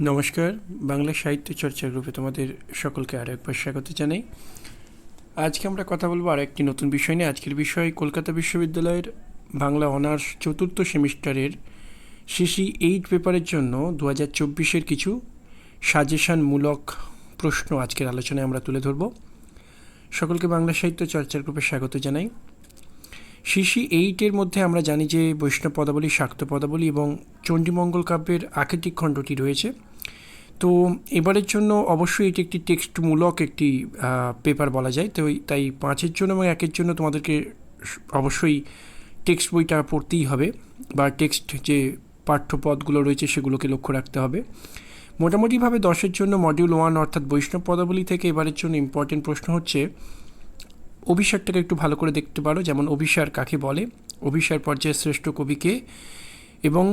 নমস্কার, বাংলা সাহিত্য চর্চা গ্রুপে তোমাদের সকলকে আরও একবার স্বাগত জানাই। আজকে আমরা কথা বলব আর একটি নতুন বিষয় নিয়ে। আজকের বিষয় কলকাতা বিশ্ববিদ্যালয়ের বাংলা অনার্স চতুর্থ সেমিস্টারের সিসি এইট পেপারের জন্য দু হাজার চব্বিশের কিছু সাজেশনমূলক প্রশ্ন আজকের আলোচনায় আমরা তুলে ধরব। সকলকে বাংলা সাহিত্য চর্চার গ্রুপে স্বাগত জানাই। শিশি এইটের মধ্যে আমরা জানি যে বৈষ্ণব পদাবলী, শাক্ত পদাবলী এবং চণ্ডীমঙ্গল কাব্যের আকৃতিক খণ্ডটি রয়েছে। তো এবারের জন্য অবশ্যই এটি একটি টেক্সটমূলক একটি পেপার বলা যায়। তো তাই পাঁচের জন্য এবং একের জন্য তোমাদেরকে অবশ্যই টেক্সট বইটা পড়তেই হবে বা টেক্সট যে পাঠ্যপদগুলো রয়েছে সেগুলোকে লক্ষ্য রাখতে হবে। মোটামুটিভাবে দশের জন্য মডিউল ওয়ান অর্থাৎ বৈষ্ণব পদাবলী থেকে এবারের জন্য ইম্পর্টেন্ট প্রশ্ন হচ্ছে, অভিসারটাকে একটু ভালো করে দেখতে পারো। যেমন অভিসার কাকে বলে? অভিসার পর্যায়ের শ্রেষ্ঠ কবিকে এবং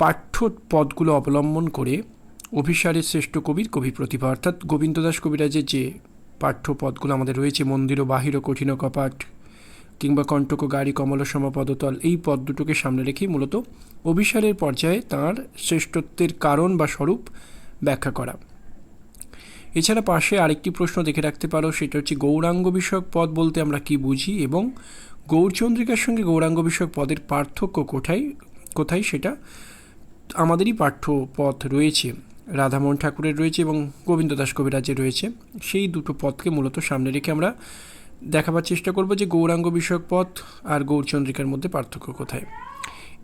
পাঠ্য পদগুলো অবলম্বন করে অভিসারের শ্রেষ্ঠ কবির কবি প্রতিভা। অর্থাৎ গোবিন্দদাস কবিরাজের যে পাঠ্য পদগুলো আমাদের রয়েছে, মন্দির ও বাহির ও কঠিন কপাট কিংবা কণ্টক গাড়ি, কমল পদতল এই পদ দুটোকে সামনে রেখেই মূলত অভিসারের পর্যায়ে তার শ্রেষ্ঠত্বের কারণ বা স্বরূপ ব্যাখ্যা করা। এছাড়া পাশে আরেকটি প্রশ্ন দেখে রাখতে পারো, সেটা হচ্ছে গৌরাঙ্গ বিষয়ক পদ বলতে আমরা কি বুঝি এবং গৌরচন্দ্রিকার সঙ্গে গৌরাঙ্গ বিষয়ক পদের পার্থক্য কোথায় কোথায় সেটা আমাদেরই পাঠ্য পথ রয়েছে। রাধামোহন ঠাকুরের রয়েছে এবং গোবিন্দ দাস কবিরাজের রয়েছে। সেই দুটো পথকে মূলত সামনে রেখে আমরা দেখাবার চেষ্টা করব যে গৌরাঙ্গ বিষয়ক পথ আর গৌরচন্দ্রিকার মধ্যে পার্থক্য কোথায়।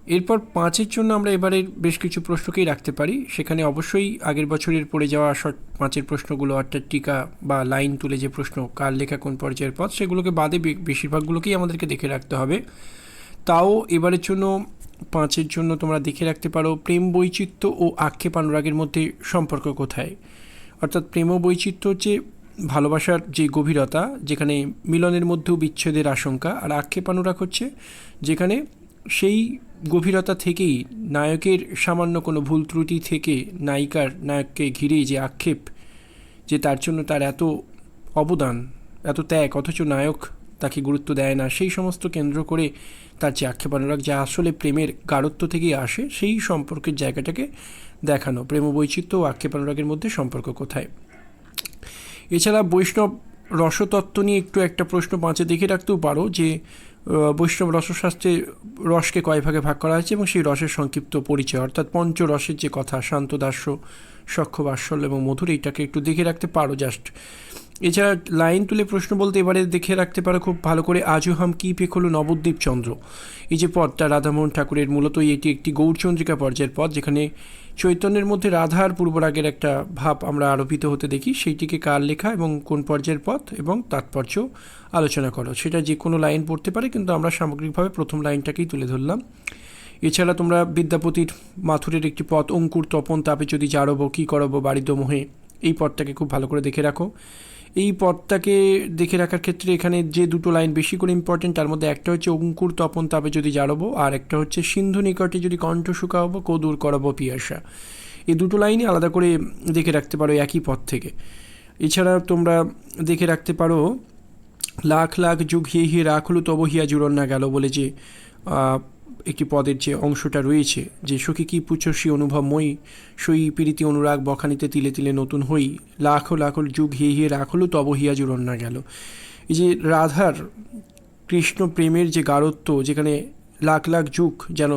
এরপর পাঁচের জন্য আমরা এবারে বেশ কিছু প্রশ্নকেই রাখতে পারি। সেখানে অবশ্যই আগের বছরের পড়ে যাওয়া শর্ট পাঁচের প্রশ্নগুলো অর্থাৎ টিকা বা লাইন তুলে যে প্রশ্ন, কার লেখা কোন পর্যায়ের পথ, সেগুলোকে বাদে বেশিরভাগগুলোকেই আমাদেরকে দেখে রাখতে হবে। তাও এবারের জন্য পাঁচের জন্য তোমরা দেখে রাখতে পারো প্রেম, বৈচিত্র্য ও আক্ষেপ অনুরাগের মধ্যে সম্পর্ক কোথায়। অর্থাৎ প্রেম বৈচিত্র্য হচ্ছে ভালোবাসার যে গভীরতা, যেখানে মিলনের মধ্যেও বিচ্ছেদের আশঙ্কা, আর আক্ষেপ অনুরাগ হচ্ছে যেখানে সেই গভীরতা থেকেই নায়কের সামান্য কোনো ভুল ত্রুটি থেকে নায়িকার নায়ককে ঘিরেই যে আক্ষেপ, যে তার জন্য তার এত অবদান, এত ত্যাগ, অথচ নায়ক তাকে গুরুত্ব দেয় না। সেই সমস্ত কেন্দ্র করে তার যে আক্ষেপ অনুরাগ যা আসলে প্রেমের গাঢ়ত্ব থেকেই আসে, সেই সম্পর্কের জায়গাটাকে দেখানো। প্রেম বৈচিত্র্য ও আক্ষেপ অনুরাগের মধ্যে সম্পর্ক কোথায়? এছাড়া বৈষ্ণব রসতত্ত্ব নিয়ে একটু একটা প্রশ্ন পাঁচে দেখে রাখতেও পারো যে বৈষ্ণব রসশাস্ত্রে রসকে কয় ভাগে ভাগ করা হয়েছে এবং সেই রসের সংক্ষিপ্ত পরিচয়, অর্থাৎ পঞ্চ রসের যে কথা শান্ত দাস্য সক্ষ বাৎসল্য এবং মধুর, এইটাকে একটু দেখে রাখতে পারো জাস্ট এছাড়া লাইন তুলে প্রশ্ন বলতে এবারে দেখে রাখতে পারো খুব ভালো করে আজও হাম কি পেক হলো নবদ্বীপ চন্দ্র। এই যে পদটা রাধামোহন ঠাকুরের মূলত এটি একটি গৌরচন্দ্রিকা পর্যায়ের পদ যেখানে চৈতন্যের মধ্যে রাধার পূর্বরাগের একটা ভাব আমরা আরোপিত হতে দেখি, সেইটিকে কার লেখা এবং কোন পর্যায়ের পথ এবং তাৎপর্য আলোচনা করো। সেটা যে কোনো লাইন পড়তে পারে, কিন্তু আমরা সামগ্রিকভাবে প্রথম লাইনটাকেই তুলে ধরলাম। এছাড়া তোমরা বিদ্যাপতির মাথুরের একটি পথ, অঙ্কুর তপন তাপে যদি জারবো, কী করব বাড়িতে মোহে এই পথটাকে খুব ভালো করে দেখে রাখো। এই পথটাকে দেখে রাখার ক্ষেত্রে এখানে যে দুটো লাইন বেশি করে ইম্পর্টেন্ট তার মধ্যে একটা হচ্ছে অঙ্কুর তপন তাপে যদি জারবো, আর একটা হচ্ছে সিন্ধু নিকটে যদি কণ্ঠ শুকাবো কদূর করাবো পিয়াসা। এই দুটো লাইনই আলাদা করে দেখে রাখতে পারো একই পথ থেকে। এছাড়া তোমরা দেখে রাখতে পারো, লাখ লাখ যুগ হিয়ে হিয়ে রাখল তব হিয়া জুড়ন না গেল বলে যে একটি পদের যে অংশটা রয়েছে, যে সখী কি পুচ্ছ সে অনুভবময়ী সই প্রীতি অনুরাগ বখানিতে তিলে তিলে নতুন হই, লাখো লাখো যুগ হিয়ে হিয়ে রাখল তব হিয়া জুড়ন না গেল। এই যে রাধার কৃষ্ণ প্রেমের যে গারত্ব যেখানে লাখ লাখ যুগ যেন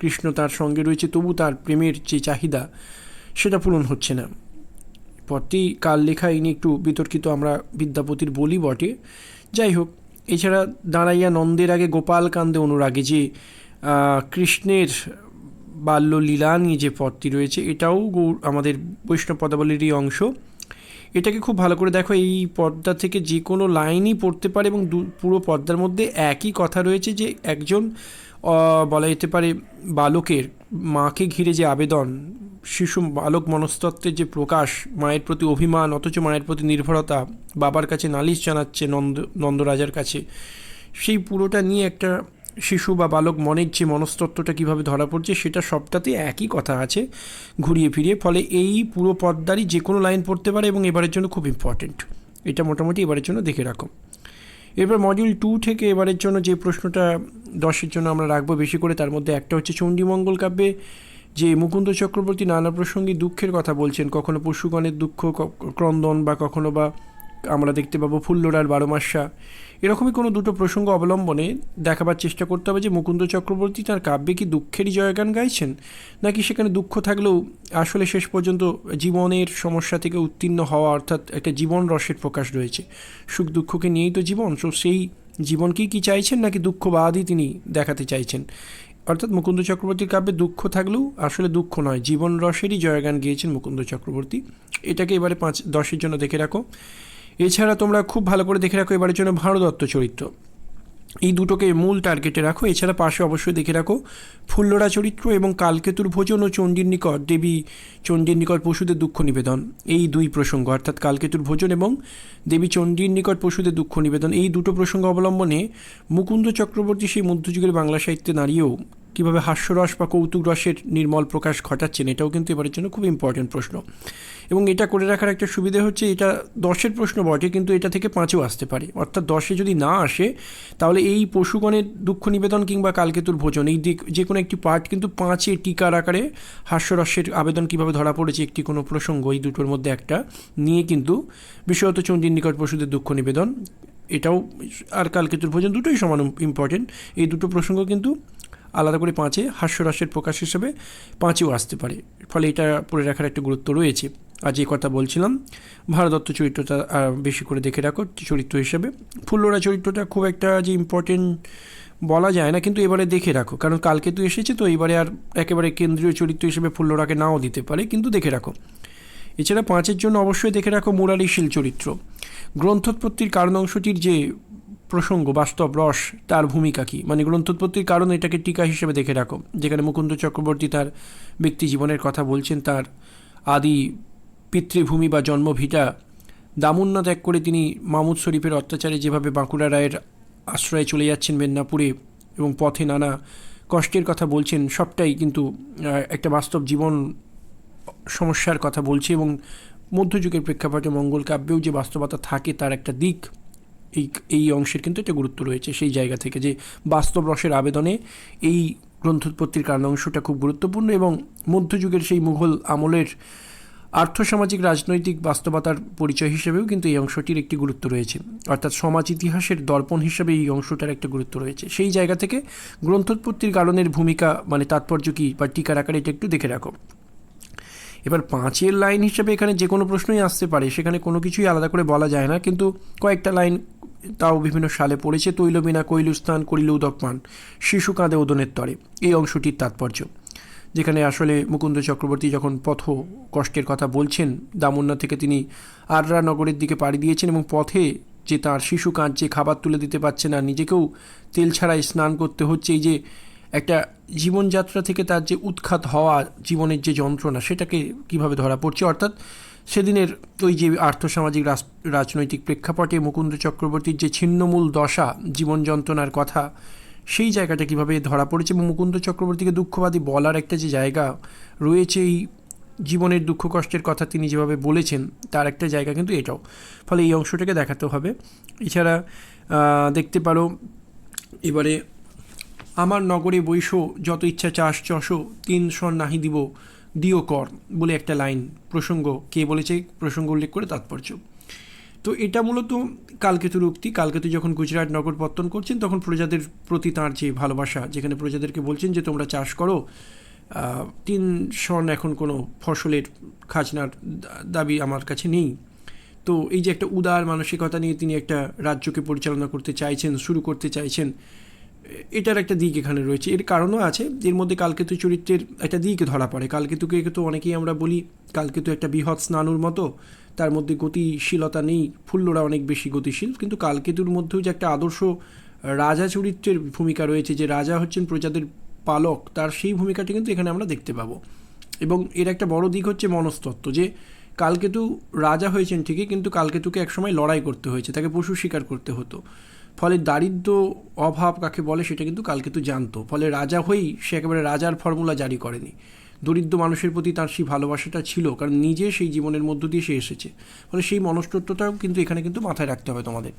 কৃষ্ণ তার সঙ্গে রয়েছে, তবু তার প্রেমের যে চাহিদা, সেটা পূরণ হচ্ছে না। পরটি কাল লেখা এই নিয়ে একটু বিতর্কিত আমরা বিদ্যাপতির বলি বটে। যাই হোক, এছাড়া দাঁড়াইয়া নন্দের আগে গোপাল কান্দে অনুরাগে যে কৃষ্ণের বাল্যলীলা নিয়ে যে পদটি রয়েছে, এটাও গৌর আমাদের বৈষ্ণব পদাবলীরই অংশ। এটাকে খুব ভালো করে দেখো, এই পর্দা থেকে যে কোনো লাইনই পড়তে পারে এবং পুরো পর্দার মধ্যে একই কথা রয়েছে যে একজন বলা যেতে পারে বালকের মাকে ঘিরে যে আবেদন, শিশু বালক মনস্তত্ত্বের যে প্রকাশ, মায়ের প্রতি অভিমান, অথচ মায়ের প্রতি নির্ভরতা, বাবার কাছে নালিশ জানাচ্ছে নন্দ নন্দরাজার কাছে, সেই পুরোটা নিয়ে একটা শিশু বা বালক মনের যে মনস্তত্ত্বটা কীভাবে ধরা পড়ছে, সেটা সবটাতে একই কথা আছে ঘুরিয়ে ফিরিয়ে। ফলে এই পুরো পদ্মারই যে কোনো লাইন পড়তে পারে এবং এবারের জন্য খুব ইম্পর্টেন্ট এটা মোটামুটি এবারের জন্য দেখে রাখো। এবার মডিউল টু থেকে এবারের জন্য যে প্রশ্নটা দশের জন্য আমরা রাখব বেশি করে, তার মধ্যে একটা হচ্ছে চণ্ডীমঙ্গল কাব্যে যে মুকুন্দ চক্রবর্তী নানা প্রসঙ্গে দুঃখের কথা বলছেন। কখনো পশুগণের দুঃখ ক্রন্দন বা কখনো বা আমরা দেখতে পাবো ফুল্লরার বারো মাসা। এরকমই কোনো দুটো প্রসঙ্গ অবলম্বনে দেখাবার চেষ্টা করতে হবে যে মুকুন্দ চক্রবর্তী তার কাব্যে কি দুঃখেরই জয়গান গাইছেন, নাকি সেখানে দুঃখ থাকলেও আসলে শেষ পর্যন্ত জীবনের সমস্যা থেকে উত্তীর্ণ হওয়া অর্থাৎ একটা জীবন রসের প্রকাশ রয়েছে। সুখ দুঃখকে নিয়েই তো জীবন সো সেই জীবনকেই কি চাইছেন, নাকি দুঃখবাদই তিনি দেখাতে চাইছেন? অর্থাৎ মুকুন্দ চক্রবর্তীর কাব্যে দুঃখ থাকলেও আসলে দুঃখ নয়, জীবন রসেরই জয়গান গিয়েছেন মুকুন্দ চক্রবর্তী। এটাকে এবারে পাঁচ দশের জন্য দেখে রাখো। এছাড়া তোমরা খুব ভালো করে দেখে রাখো এবারের জন্য ভারদত্ত চরিত্র। এই দুটোকে মূল টার্গেটে রাখো, এছাড়া পাশে অবশ্যই দেখে রাখো ফুল্লরা চরিত্র এবং কালকেতুর ভোজন ও চণ্ডীর নিকট, দেবী চণ্ডীর নিকট পশুদের দুঃখ নিবেদন, এই দুই প্রসঙ্গ, অর্থাৎ কালকেতুর ভোজন এবং দেবী চণ্ডীর নিকট পশুদের দুঃখ নিবেদন, এই দুটো প্রসঙ্গ অবলম্বনে মুকুন্দ চক্রবর্তী সেই মধ্যযুগের বাংলা সাহিত্যে দাঁড়িয়েও কীভাবে হাস্যরস বা কৌতুক রসের নির্মল প্রকাশ ঘটাচ্ছেন এটাও কিন্তু এবারের জন্য খুব ইম্পর্টেন্ট প্রশ্ন। এবং এটা করে রাখার একটা সুবিধে হচ্ছে এটা দশের প্রশ্ন বটে, কিন্তু এটা থেকে পাঁচেও আসতে পারে। অর্থাৎ দশে যদি না আসে, তাহলে এই পশুগণের দুঃখ নিবেদন কিংবা কালকেতুর ভোজন, এই দিক যে কোনো একটি পার্ট কিন্তু পাঁচে টিকার আকারে হাস্যরসের আবেদন কীভাবে ধরা পড়েছে একটি কোনো প্রসঙ্গ, এই দুটোর মধ্যে একটা। নিয়ে কিন্তু বিশেষত চণ্ডীর নিকট পশুদের দুঃখ নিবেদন, এটাও আর কালকেতুর ভোজন দুটোই সমান ইম্পর্টেন্ট এই দুটো প্রসঙ্গ কিন্তু আলাদা করে পাঁচে হাস্যরসের প্রকাশ হিসেবে পাঁচেও আসতে পারে। ফলে এটা পড়ে রাখার একটা গুরুত্ব রয়েছে। আজ এই কথা বলছিলাম। ভারদত্ত চরিত্রটা বেশি করে দেখে রাখো চরিত্র হিসেবে। ফুল্লরা চরিত্রটা খুব একটা যে ইম্পর্টেন্ট বলা যায় না, কিন্তু এবারে দেখে রাখো। কারণ কালকে তো এসেছে, তো এবারে আর একেবারে কেন্দ্রীয় চরিত্র হিসেবে ফুল্লরাকে নাও দিতে পারে, কিন্তু দেখে রাখো। এছাড়া পাঁচের জন্য অবশ্যই দেখে রাখো মুরারিশীল চরিত্র। গ্রন্থোৎপত্তির কারণ অংশটির যে প্রসঙ্গ, বাস্তব রস, তার ভূমিকা কী? মানে গ্রন্থোৎপত্তির কারণ এটাকে টিকা হিসেবে দেখে রাখো। যেখানে মুকুন্দ চক্রবর্তী তার ব্যক্তি জীবনের কথা বলছেন, তার আদি পিতৃভূমি বা জন্মভিটা দামুন্না ত্যাগ করে তিনি মামুদ শরীফের অত্যাচারে যেভাবে বাঁকুড়া রায়ের আশ্রয়ে চলে যাচ্ছেন মেদিনীপুরে এবং পথে নানা কষ্টের কথা বলছেন, সবটাই কিন্তু একটা বাস্তব জীবন সমস্যার কথা বলছে এবং মধ্যযুগের প্রেক্ষাপটে মঙ্গল কাব্যেও যে বাস্তবতা থাকে, তার একটা দিক। এই এই অংশের কিন্তু একটা গুরুত্ব রয়েছে সেই জায়গা থেকে যে বাস্তব রসের আবেদনে এই গ্রন্থোৎপত্তির কারণ অংশটা খুব গুরুত্বপূর্ণ এবং মধ্যযুগের সেই মুঘল আমলের আর্থসামাজিক, রাজনৈতিক বাস্তবতার পরিচয় হিসেবেও কিন্তু এই অংশটির একটি গুরুত্ব রয়েছে। অর্থাৎ সমাজ ইতিহাসের দর্পণ হিসেবে এই অংশটার একটা গুরুত্ব রয়েছে। সেই জায়গা থেকে গ্রন্থোৎপত্তির কারণের ভূমিকা মানে তাৎপর্য কী বা টিকার আকারে এটা একটু দেখে রাখো। এবার পাঁচের লাইন হিসেবে এখানে যে কোনো প্রশ্নই আসতে পারে, সেখানে কোনো কিছুই আলাদা করে বলা যায় না, কিন্তু কয়েকটা লাইন তাও বিভিন্ন সালে পড়েছে তৈলবিনা কৈলুস্থান করিল উদকমান শিশু কাঁদে ওদনের তরে। এই অংশটির তাৎপর্য। যেখানে আসলে মুকুন্দ চক্রবর্তী যখন পথ কষ্টের কথা বলছেন, দামন্না থেকে তিনি আররা নগরের দিকে পাড়ি দিয়েছেন এবং পথে যে তার শিশু কাঁদছে, খাবার তুলে দিতে পারছে না, নিজেকেও তেল ছাড়াই স্নান করতে হচ্ছে, এই যে একটা জীবনযাত্রা থেকে তার যে উৎখাত হওয়া, জীবনের যে যন্ত্রণা, সেটাকে কীভাবে ধরা পড়ছে, অর্থাৎ সেদিনের ওই যে আর্থসামাজিক রাজ- রাজনৈতিক প্রেক্ষাপটে মুকুন্দ চক্রবর্তীর যে ছিন্নমূল দশা, জীবন যন্ত্রণার কথা, সেই জায়গাটা কীভাবে ধরা পড়েছে এবং মুকুন্দ চক্রবর্তীকে দুঃখবাদী বলার একটা যে জায়গা রয়েছে, এই জীবনের দুঃখ কষ্টের কথা তিনি যেভাবে বলেছেন, তার একটা জায়গা কিন্তু এটাও। ফলে এই অংশটাকে দেখাতে হবে। এছাড়া দেখতে পারো, এবারে, আমার নগরে বৈশ, যত ইচ্ছা চাষ, চষো, তিন স্বর নাহি দিব দিও কর বলে একটা লাইন, প্রসঙ্গ, কে বলেছে প্রসঙ্গ উল্লেখ করে তাৎপর্য। তো এটা মূলত কালকেতুর উক্তি কালকেতু যখন গুজরাট নগর পত্তন করছেন, তখন প্রজাদের প্রতি তাঁর যে ভালোবাসা, যেখানে প্রজাদেরকে বলছেন যে, তোমরা চাষ করো। তিন সন এখন কোনো ফসলের খাজনার দাবি আমার কাছে নেই। তো এই যে একটা উদার মানসিকতা নিয়ে তিনি একটা রাজ্যকে পরিচালনা করতে চাইছেন, শুরু করতে চাইছেন এটার একটা দিক এখানে রয়েছে। এর কারণও আছে, এর মধ্যে কালকেতু চরিত্রের একটা দিক ধরা পড়ে। কালকেতুকে তো অনেকেই আমরা বলি, কালকেতু একটা বৃহৎ স্নানুর মতো, তার মধ্যে গতিশীলতা নেই, ফুল্লরা অনেক বেশি গতিশীল, কিন্তু কালকেতুর মধ্যেও যে একটা আদর্শ রাজা চরিত্রের ভূমিকা রয়েছে, যে রাজা হচ্ছেন প্রজাদের পালক, তার সেই ভূমিকাটি কিন্তু এখানে আমরা দেখতে পাবো। এবং এর একটা বড় দিক হচ্ছে মনস্তত্ত্ব, যে কালকেতু রাজা হয়েছেন ঠিকই, কিন্তু কালকেতুকে একসময় লড়াই করতে হয়েছে, তাকে পশু শিকার করতে হতো। ফলে দারিদ্র অভাব কাকে বলে সেটা কিন্তু কালকেতু জানতো। ফলে রাজা হয়েই সে একেবারে রাজার ফর্মুলা জারি করেনি। দরিদ্র মানুষের প্রতি তার সেই ভালোবাসাটা ছিল, কারণ নিজে সেই জীবনের মধ্য দিয়ে সে এসেছে। ফলে সেই মনস্তত্ত্বটাও কিন্তু এখানে কিন্তু মাথায় রাখতে হবে তোমাদের।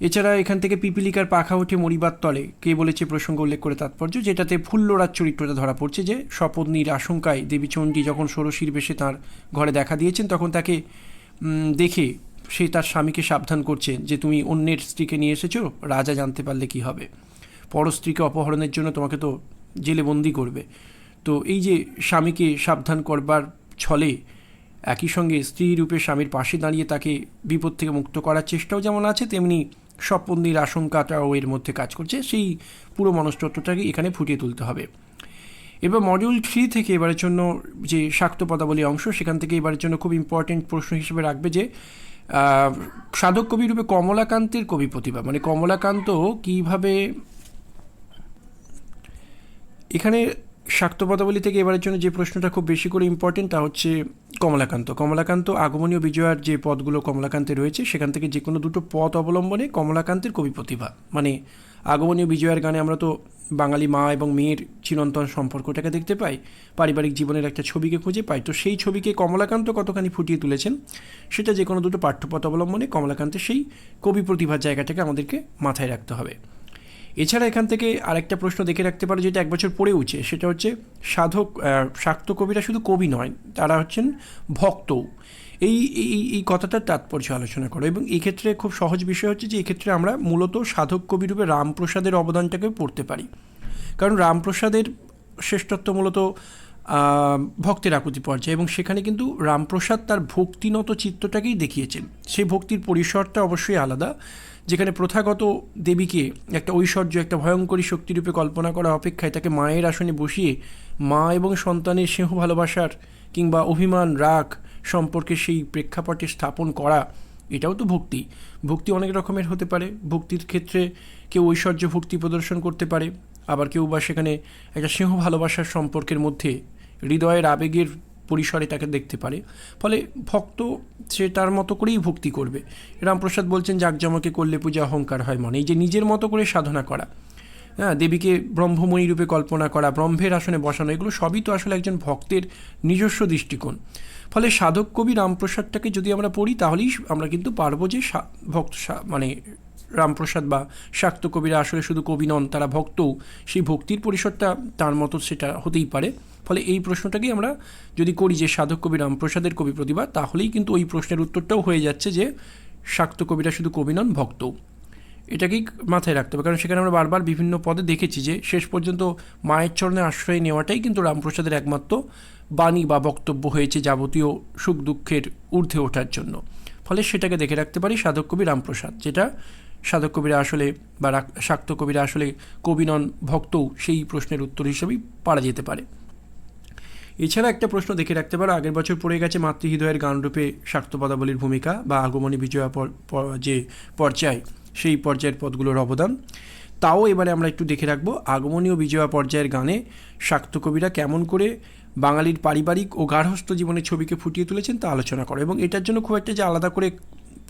এছাড়া এখান থেকে পিপিলিকার পাখা উঠে মরিবার তলে কে বলেছে প্রসঙ্গ উল্লেখ করে তাৎপর্য? যেটাতে ফুল্লরার চরিত্রটা ধরা পড়ছে যে শপথনির আশঙ্কায় দেবী চণ্ডী যখন ষোড়শীর বেশে তার ঘরে দেখা দিয়েছেন, তখন তাকে দেখে সে তার স্বামীকে সাবধান করছে যে তুমি অন্যের স্ত্রীকে নিয়ে এসেছ, রাজা জানতে পারলে কি হবে। পর স্ত্রীকে অপহরণের জন্য তোমাকে তো জেলে বন্দি করবে। তো এই যে স্বামীকে সাবধান করবার ছলে একই সঙ্গে স্ত্রী রূপে স্বামীর পাশে দাঁড়িয়ে তাকে বিপদ থেকে মুক্ত করার চেষ্টাও যেমন আছে, তেমনি স্বপন্দির আশঙ্কাটাও এর মধ্যে কাজ করছে। সেই পুরো মনস্তত্ত্বটাকে এখানে ফুটিয়ে তুলতে হবে। এবার মডিউল থ্রি থেকে এবারের জন্য যে শাক্ত পদাবলী অংশ, সেখান থেকে এবারের জন্য খুব ইম্পর্টেন্ট প্রশ্ন হিসেবে রাখবে যে সাধক কবি রূপে কমলাকান্তের কবি প্রতিভা। মানে কমলাকান্ত কীভাবে এখানে শাক্ত পদাবলী থেকে এবারের জন্য যে প্রশ্নটা খুব বেশি করে ইম্পর্টেন্ট তা হচ্ছে কমলাকান্ত। কমলাকান্ত আগমনীয় বিজয়ার যে পদগুলো কমলাকান্তে রয়েছে, সেখান থেকে যে কোনো দুটো পথ অবলম্বনে কমলাকান্তের কবি প্রতিভা। মানে আগমনীয় বিজয়ার গানে আমরা তো বাঙালি মা এবং মেয়ের চিরন্তন সম্পর্কটাকে দেখতে পাই, পারিবারিক জীবনের একটা ছবিকে খুঁজে পাই। তো সেই ছবিকে কমলাকান্ত কতখানি ফুটিয়ে তুলেছেন, সেটা যে কোনো দুটো পাঠ্যপথ অবলম্বনে কমলাকান্তের সেই কবি প্রতিভার জায়গাটাকে আমাদেরকে মাথায় রাখতে হবে। এছাড়া এখান থেকে আরেকটা প্রশ্ন দেখে রাখতে পারো, যেটা এক বছর পরে উঠছে, সেটা হচ্ছে সাধক শাক্ত কবিরা শুধু কবি নয়, তারা হচ্ছেন ভক্তও। এই এই এই কথাটার তাৎপর্য আলোচনা করো এবং ক্ষেত্রে খুব সহজ বিষয় হচ্ছে যে এক্ষেত্রে আমরা মূলত সাধক কবিরূপে রামপ্রসাদের অবদানটাকে পড়তে পারি। কারণ রামপ্রসাদের শ্রেষ্ঠত্ব মূলত ভক্তের আকুতি পর্যায়ে এবং সেখানে কিন্তু রামপ্রসাদ তার ভক্তিনত চিত্তটাকেই দেখিয়েছেন। সেই ভক্তির পরিসরটা অবশ্যই আলাদা, যেখানে প্রথাগত দেবীকে একটা ঐশ্বর্য, একটা ভয়ঙ্করী শক্তিরূপে কল্পনা করা অপেক্ষায় তাকে মায়ের আসনে বসিয়ে মা এবং সন্তানের স্নেহ ভালোবাসার কিংবা অভিমান, রাগ সম্পর্কে সেই প্রেক্ষাপটে স্থাপন করা, এটাও তো ভক্তি। ভক্তি অনেক রকমের হতে পারে। ভক্তির ক্ষেত্রে কেউ ঐশ্বর্য ভক্তি প্রদর্শন করতে পারে, আবার কেউ বা সেখানে একটা স্নেহ ভালোবাসার সম্পর্কের মধ্যে হৃদয়ের আবেগের পরিসরে তাকে দেখতে পারে। ফলে ভক্ত সে তার মতো করেই ভক্তি করবে। রামপ্রসাদ বলছেন, জাকজমকে করলে পূজা অহংকার হয় মানে। এই যে নিজের মতো করে সাধনা করা হ্যাঁ দেবীকে ব্রহ্মময়ী রূপে কল্পনা করা, ব্রহ্মের আসনে বসানো, এগুলো সবই তো আসলে একজন ভক্তের নিজস্ব দৃষ্টিকোণ। ফলে সাধক কবি রামপ্রসাদটাকে যদি আমরা পড়ি, তাহলেই আমরা কিন্তু পারব যে ভক্ত মানে রামপ্রসাদ বা শাক্ত কবিরা আসলে শুধু কবি নন, তারা ভক্তও। সেই ভক্তির পরিসরটা তার মতো সেটা হতেই পারে। ফলে এই প্রশ্নটাকেই আমরা যদি করি যে সাধক কবি রামপ্রসাদের কবি প্রতিভা, তাহলেই কিন্তু ওই প্রশ্নের উত্তরটাও হয়ে যাচ্ছে যে শাক্ত কবিরা শুধু কবি নন, ভক্তও। এটাকেই মাথায় রাখতে হবে। কারণ সেখানে আমরা বারবার বিভিন্ন পদে দেখেছি যে শেষ পর্যন্ত মায়ের চরণে আশ্রয় নেওয়াটাই কিন্তু রামপ্রসাদের একমাত্র বাণী বা বক্তব্য হয়েছে যাবতীয় সুখ দুঃখের ঊর্ধ্বে ওঠার জন্য। ফলে সেটাকে দেখে রাখতে পারি সাধক কবি রামপ্রসাদ, যেটা সাধক কবিরা আসলে বা শাক্ত কবিরা আসলে কবি নন, ভক্তও সেই প্রশ্নের উত্তর হিসেবেই পারা যেতে পারে। এছাড়া একটা প্রশ্ন দেখে রাখতে পারো, আগের বছর পড়ে গেছে মাতৃহৃদয়ের গানরূপে শাক্ত পদাবলীর ভূমিকা বা আগমনী বিজয়া যে পর্যায়। সেই পর্যায়ের পদগুলোর অবদান। তাও এবারে আমরা একটু দেখে রাখব আগমনী ও বিজয়া পর্যায়ের গানে শাক্ত কবিরা কেমন করে বাঙালির পারিবারিক ও গার্হস্থ জীবনের ছবিকে ফুটিয়ে তুলেছেন তা আলোচনা করো। এবং এটার জন্য খুব একটা যে আলাদা করে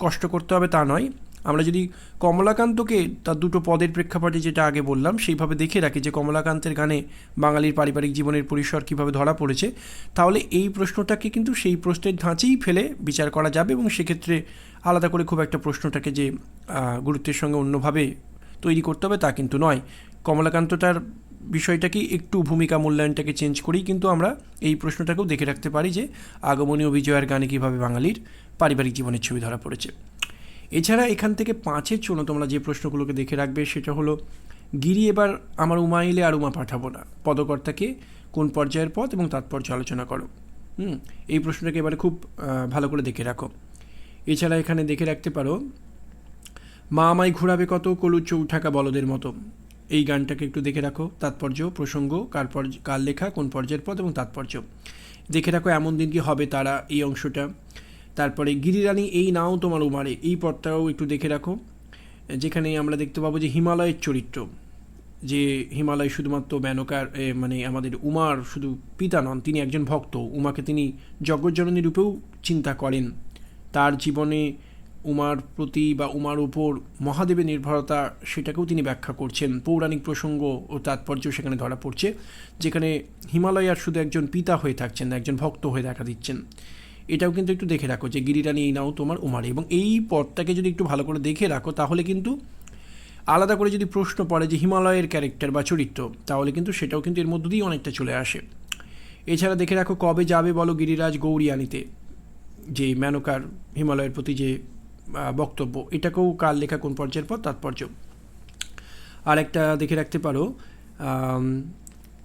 কষ্ট করতে হবে তা নয়। আমরা যদি কমলাকান্তকে তার দুটো পদের প্রেক্ষাপটে যেটা আগে বললাম, সেইভাবে দেখে রাখি যে কমলাকান্তের গানে বাঙালির পারিবারিক জীবনের পরিসর কীভাবে ধরা পড়েছে, তাহলে এই প্রশ্নটাকে কিন্তু সেই প্রশ্নের ধাঁচেই ফেলে বিচার করা যাবে এবং সেক্ষেত্রে আলাদা করে খুব একটা প্রশ্নটাকে যে গুরুত্বের সঙ্গে অন্যভাবে তৈরি করতে হবে তা কিন্তু নয়। কমলাকান্তটার বিষয়টাকে একটু ভূমিকা মূল্যায়নটাকে চেঞ্জ করেই কিন্তু আমরা এই প্রশ্নটাকেও দেখে রাখতে পারি যে আগমনী ও বিজয়ের গানে কীভাবে বাঙালির পারিবারিক জীবনের ছবি ধরা পড়েছে। এছাড়া এখান থেকে পাঁচের জন্য তোমরা যে প্রশ্নগুলোকে দেখে রাখবে সেটা হলো, গিরি এবার আমার উমা এলে আর উমা পাঠাবো না। পদকর্তাকে কোন পর্যায়ের পদ এবং তাৎপর্য আলোচনা করো। হুম, এই প্রশ্নটাকে এবারে খুব ভালো করে দেখে রাখো। এছাড়া এখানে দেখে রাখতে পারো, মা আমায় ঘোরাবে কত কলু চৌঠাকা বলদের মতো। এই গানটাকে একটু দেখে রাখো, তাৎপর্য, প্রসঙ্গ, কার কার লেখা, কোন পর্যায়ের পদ এবং তাৎপর্য। দেখে রাখো এমন দিন কি হবে তারা এই অংশটা। তারপরে গিরিরানি এই নাও তোমার উমারে এই পথটাও একটু দেখে রাখো। যেখানে আমরা দেখতে পাবো যে হিমালয়ের চরিত্র যে হিমালয় শুধুমাত্র এ, মানে আমাদের উমার শুধু পিতা নন তিনি একজন ভক্ত উমাকে তিনি জগজ্জননী রূপেও চিন্তা করেন। তার জীবনে উমার প্রতি বা উমার উপর মহাদেবের নির্ভরতা সেটাকেও তিনি ব্যাখ্যা করছেন। পৌরাণিক প্রসঙ্গ ও তাৎপর্য সেখানে ধরা পড়ছে যেখানে হিমালয় আর শুধু একজন পিতা হয়ে থাকছেন একজন ভক্ত হয়ে দেখা দিচ্ছেন। এটাও কিন্তু একটু দেখে রাখো যে গিরিরানি এই নাও তোমার উমারে। এবং এই পদটাকে যদি একটু ভালো করে দেখে রাখো, তাহলে কিন্তু আলাদা করে যদি প্রশ্ন পড়ে যে হিমালয়ের ক্যারেক্টার বা চরিত্র, তাহলে কিন্তু সেটাও কিন্তু এর মধ্য দিয়েই অনেকটা চলে আসে। এছাড়া দেখে রাখো কবে যাবে বলো গিরিরাজ গৌরিয়ানিতে, যে মেনকার হিমালয়ের প্রতি যে বক্তব্য, এটাকেও কার লেখা, কোন পর্যায়ের পর তাৎপর্য। আর একটা দেখে রাখতে পারো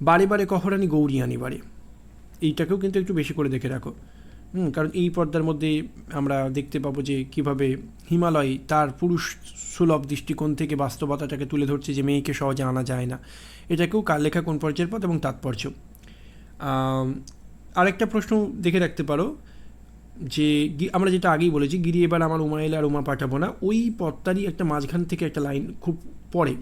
বারে বারে কহরানি গৌরিয়ানি বারে। এইটাকেও কিন্তু একটু বেশি করে দেখে রাখো। হুম, কারণ এই পর্দার মধ্যে আমরা দেখতে পাবো যে কীভাবে হিমালয় তার পুরুষ সুলভ দৃষ্টিকোণ থেকে বাস্তবতাটাকে তুলে ধরছে যে মেয়েকে সহজে আনা যায় না। এটাকেও কার লেখা, কোন পর্যায়ের পথ এবং তাৎপর্য? আরেকটা প্রশ্ন দেখে রাখতে পারো যে আমরা যেটা আগেই বলেছি, গিরি এবার আমার উমা এলে আর উমা পাঠাবো না। ওই পথটারই একটা মাঝখান থেকে একটা লাইন খুব পড়ে।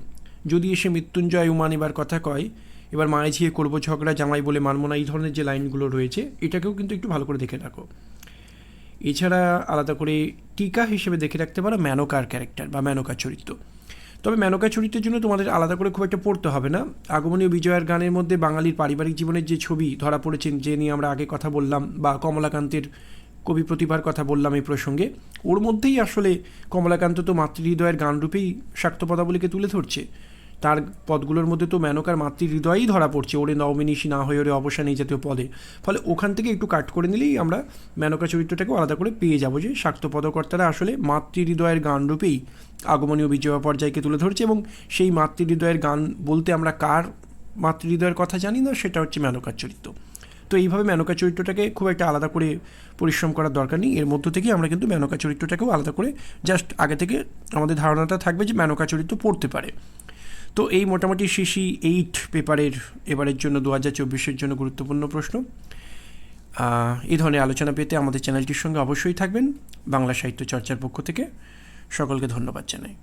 যদি এসে মৃত্যুঞ্জয় উমা নেবার কথা কয় এবার মায়ে ঝিয়ে করব ঝগড়া, জামাই বলে মানবো না, এই ধরনের যে লাইনগুলো রয়েছে, এটাকেও কিন্তু একটু ভালো করে দেখে রাখো। এছাড়া আলাদা করে টিকা হিসেবে দেখে রাখতে পারো ম্যানোকার ক্যারেক্টার বা ম্যানোকার চরিত্র। তবে মেনকা চরিত্রের জন্য তোমাদের আলাদা করে খুব একটা পড়তে হবে না। আগমনীয় বিজয়ের গানের মধ্যে বাঙালির পারিবারিক জীবনের যে ছবি ধরা পড়েছেন যে নিয়ে আমরা আগে কথা বললাম, বা কমলাকান্তের কবি প্রতিভার কথা বললাম এই প্রসঙ্গে, ওর মধ্যেই আসলে কমলাকান্ত তো মাতৃহৃদয়ের গানরূপেই শাক্ত পদাবলীকে তুলে ধরছে। তার পদগুলোর মধ্যে তো মেনকার মাতৃ মাতৃহৃদয়ই ধরা পড়ছে। ওরে নবমিনিশি না হয়ে ওরে অবসান এই জাতীয় পদে। ফলে ওখান থেকে একটু কাট করে নিলেই আমরা মেনকা চরিত্রটাকেও আলাদা করে পেয়ে যাব যে শাক্ত পদকর্তারা আসলে মাতৃহৃদয়ের গানরূপেই আগমনীয় বিজয় পর্যায়কে তুলে ধরছে এবং সেই মাতৃহৃদয়ের গান বলতে আমরা কার মাতৃহৃদয়ের কথা জানি না, সেটা হচ্ছে মেনকার চরিত্র। তো এইভাবে মেনকা চরিত্রটাকে খুব একটা আলাদা করে পরিশ্রম করার দরকার নেই। এর মধ্য থেকেই আমরা কিন্তু মেনকা চরিত্রটাকেও আলাদা করে জাস্ট আগে থেকে আমাদের ধারণাটা থাকবে যে মেনকা চরিত্র পড়তে পারে। তো এই মোটামুটি শিশি এইট পেপারের এবারের জন্য দু হাজার চব্বিশের জন্য গুরুত্বপূর্ণ প্রশ্ন। এই ধরনের আলোচনা পেতে আমাদের চ্যানেলটির সঙ্গে অবশ্যই থাকবেন। বাংলা সাহিত্য চর্চার পক্ষ থেকে সকলকে ধন্যবাদ জানাই।